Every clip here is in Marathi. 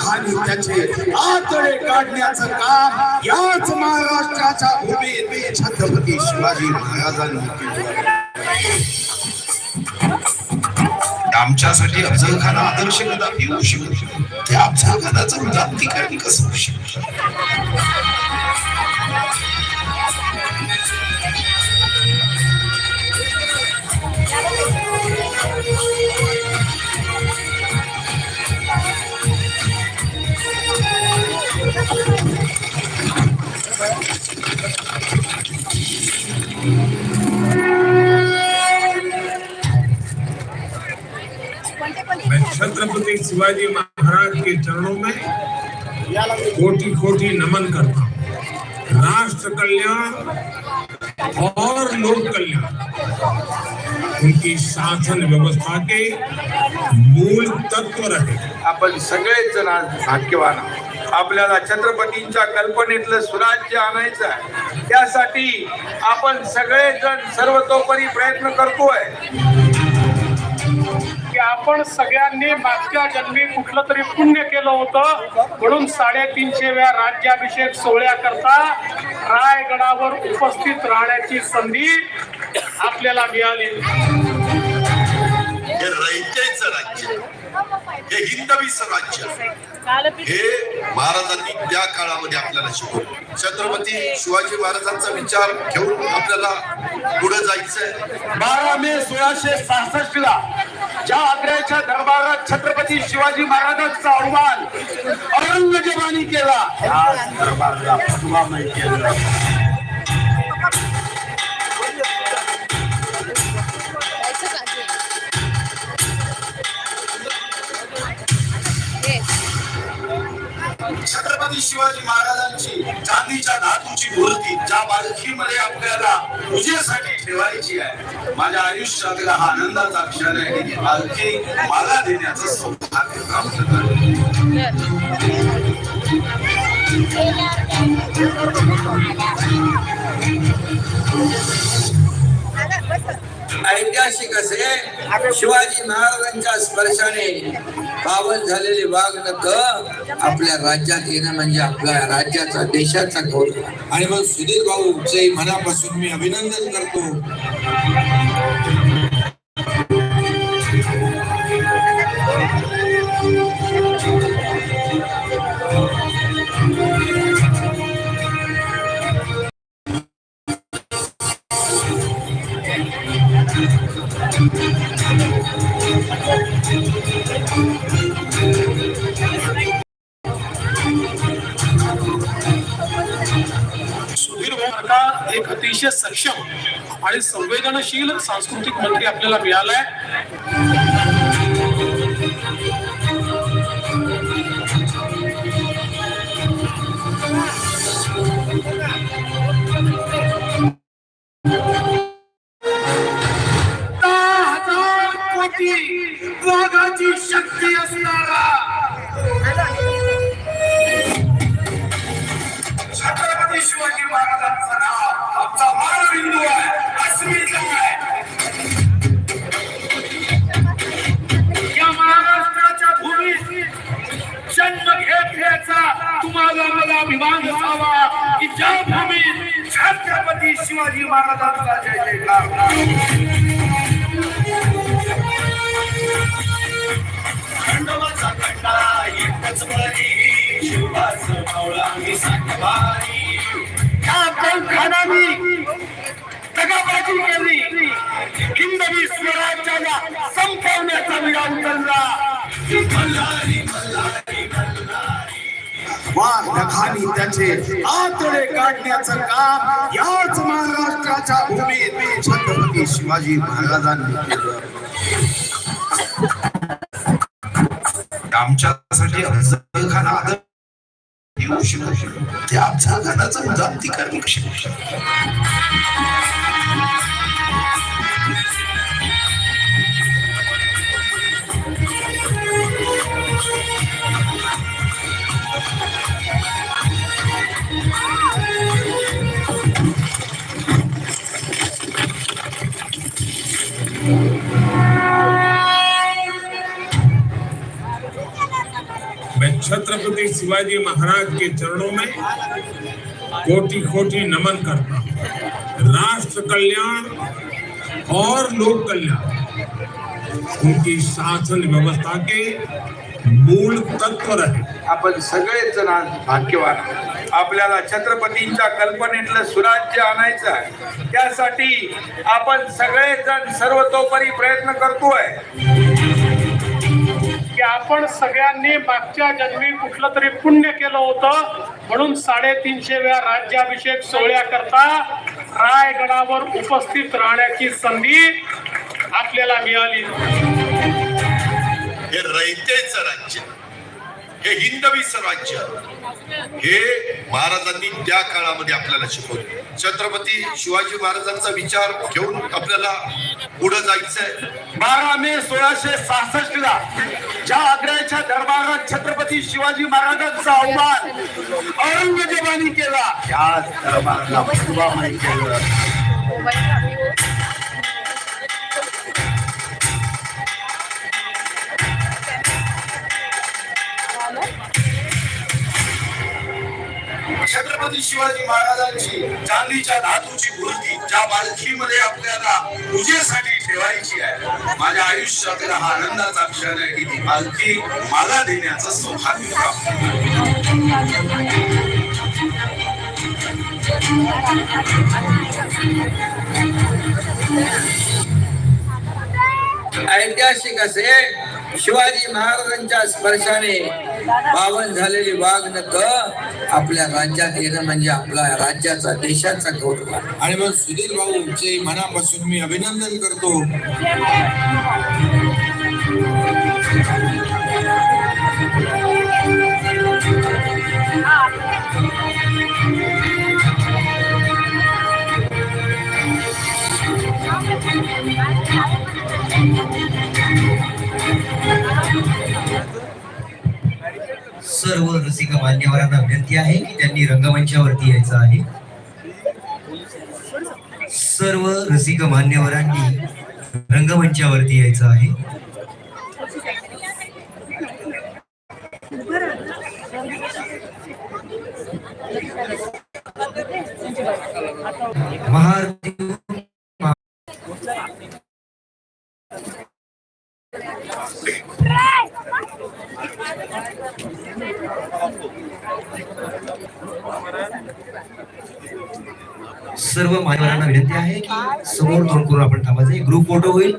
खाली त्याचे आतडे काढण्याचं काम याच महाराष्ट्राच्या भूमीत छत्रपती शिवाजी महाराजांनी केलं. आमच्यासाठी अफजल खान आदर्श कदा येऊ शकतो. त्या अफजल खानाचं उदात्तीकरण कसं होऊ शकतं? You. शिवाजी महाराज के चरणों में कोटि कोटि नमन करता हूँ। राष्ट्र कल्याण और लोक कल्याण उनकी शासन व्यवस्था के मूल तत्व रहे। आपण सगळेच जण आज भाग्यवान आपल्याला छत्रपतींच्या कल्पनेतलं स्वराज्य आणायचं आहे. त्यासाठी आपण सगळेजण सर्वतोपरी प्रयत्न करतोय. आपण सगळ्यांनी मागच्या जन्मी कुठलं तरी पुण्य केलं होतं. म्हणून साडेतीनशे वेळा राज्याभिषेक सोहळ्याकरता रायगडावर उपस्थित राहण्याची संधी आपल्याला मिळाली. हे रयतेचं राज्य हे हिंदवी स्वराज्य हे महाराजांनी त्या काळामध्ये आपल्याला शिकवलं. छत्रपती शिवाजी महाराजांचा विचार घेऊन आपल्याला पुढे जायचंय. बारा मे सोळाशे सहासष्ट ला ज्या आग्र्याच्या दरबारात छत्रपती शिवाजी महाराजांचा आव्हान औरंगजेबाने केला. त्या दरबाराला फतवामय केला. छत्रपती शिवाजी महाराजांची चांदीच्या धातूची मूर्ती ज्या बालखीमध्ये आपल्याला पूजेसाठी ठेवायची आहे. माझ्या आयुष्यातला हा आनंदाचा क्षण आहे. की ती मला देण्याचं सौभाग्य प्राप्त ऐतिहासिक असे शिवाजी महाराजांच्या स्पर्शाने पावन झालेले वाघ नख आपल्या राज्यात येणं म्हणजे आपल्या राज्याचा देशाचा गौरव. आणि मग सुधीर भाऊचे मनापासून मी अभिनंदन करतो. अतिशय सक्षम आणि संवेदनशील सांस्कृतिक मंत्री आपल्याला मिळालाय. वाघाची शक्ती असणारा छत्रपती शिवाजी महाराज. मला अभिमान असावा की ज्या भूमीत छत्रपती शिवाजी महाराजांचा जय दगाबाजी केली. हिंदवी स्वराज्याला संपवण्याचा विडा उचलला खाली त्याचे आतडे काढण्याचं काम याच महाराष्ट्राच्या भूमीत छत्रपती शिवाजी महाराजांनी केलं आमच्यासाठी अफजल खान आदर येऊ शकतो त्या अफजल खानाचं क्रांतिकारी कशी होऊ शकतं? छत्रपति शिवाजी महाराज के चरणों में कोटि कोटि नमन करता हूँ। राष्ट्र कल्याण और लोक कल्याण उनकी शासन व्यवस्था के मूल तत्व रहे। आपण सगळेच जण आज भाग्यवान आपल्याला छत्रपतींच्या कल्पनेतलं सुराज्य आणायचं आहे. त्यासाठी आपण सगळेजण सर्वतोपरी प्रयत्न करतोय. आपण सगळ्यांनी मागच्या जन्मी कुठलं तरी पुण्य केलं होतं म्हणून साडेतीनशे वेळा राज्याभिषेक सोहळ्याकरता रायगडावर उपस्थित राहण्याची संधी आपल्याला मिळाली. हे रयतेच राज्य. हे हिंदवी स्वराज्य हे महाराजांनी त्या काळामध्ये आपल्याला शिकवले. छत्रपती शिवाजी महाराजांचा विचार घेऊन आपल्याला पुढे जायचंय. बारा मे सोळाशे सहासष्ट ला ज्या आग्र्याच्या दरबारात छत्रपती शिवाजी महाराजांचा आव्हान औरंगजेबाने केला या दरबाराला केलं. छत्रपती शिवाजी महाराजांची चांदीच्या धातूची मूर्ती ज्या पालखीमध्ये आपल्याला पूजेसाठी ठेवायची आहे माझ्या आयुष्यातील हा आनंदाचा क्षण आहे की ती पालखी मला देण्याचं सौभाग्य प्राप्त झालं. ऐतिहासिक असे शिवाजी महाराजांच्या स्पर्शाने पावन झालेली वाघ नक आपल्या राज्यात येणं म्हणजे आपला राज्याचा देशाचा गौरव. आणि मग सुधीर भाऊचे मनापासून मी अभिनंदन करतो सर्व रसिक मान्यवरांना विनंती आहे की त्यांनी रंगमंचावरती यायचं आहे. सर्व रसिक मान्यवरांनी रंगमंचावरती यायचं आहे. महार सर्व मान्यवरांना विनंती आहे की समोर तोंड करून आपण थांबायचं ग्रुप फोटो होईल.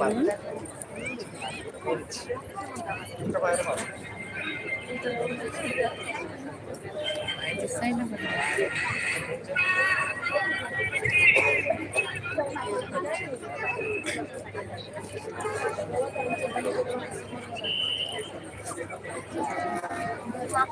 পারবেন বাইরে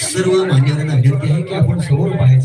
सर्व मान्यवरांना विनंती आहे की आपण समोर पाहायचं